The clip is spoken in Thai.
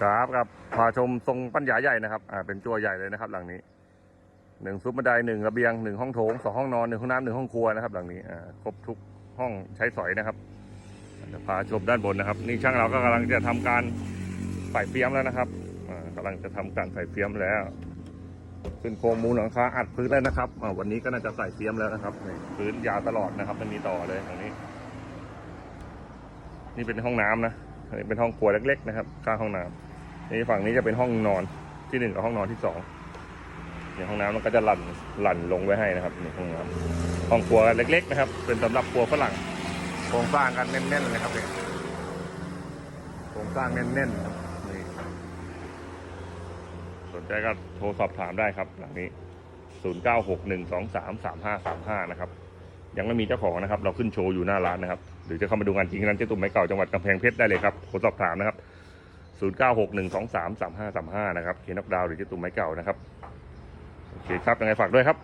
ครับครับพาชมทรงปัญญาใหญ่นะครับอ่าเป็นจั่วใหญ่เลยนะครับ หลังนี้หนึ่งซุปบันไดหนึ่งระเบียงหนึ่งห้องโถงสองห้องนอนหนึ่งห้องน้ำหนึ่งห้องครัวนะครับ หลังนี้อ่าครบทุกห้องใช้สอยนะครับเดี๋ยวพาชมด้านบนนะครับ นี่ช่างเราก็กำลังจะทำการใส่เฟียมแล้วนะครับอ่ากำลังจะทำการใส่เฟียมแล้วขึ้นโครงมูลหลังคาอัดพื้นแล้วนะครับอ่าวันนี้ก็น่าจะใส่เฟียมแล้วนะครับพื้นยาวตลอดนะครับไม่มีต่อเลยตรงนี้ นี่เป็นห้องน้ำนะอันนี้เป็นห้องครัวเล็ก ๆ นะครับข้างห้องน้ำ นี่ฝั่งนี้จะเป็นห้องนอนที่หนึ่งกับห้องนอนที่สองเนี่ยห้องน้ำมันก็จะหลั่นหลั่นลงไว้ให้นะครับนี่ห้องน้ำห้องครัวเล็ก ๆ นะครับ เป็นสำหรับครัวฝรั่งโครงสร้างกันแน่นๆเลยครับเนี่ยโครงสร้างแน่นๆนี่สนใจก็โทรสอบถามได้ครับหลังนี้0961233535นะครับยังไม่มีเจ้าของนะครับ เราขึ้นโชว์อยู่หน้าร้านนะครับ หรือจะเข้ามาดูงานจริงที่ร้านเจ๊ตุ่มไม้เก่าจังหวัดกำแพงเพชรได้เลยครับโทรสอบถามนะครับ 0961233535 นะครับ เคนอกดาวหรือเจ๊ตุ่มไม้เก่านะครับ โอเคครับยังไงฝากด้วยครับ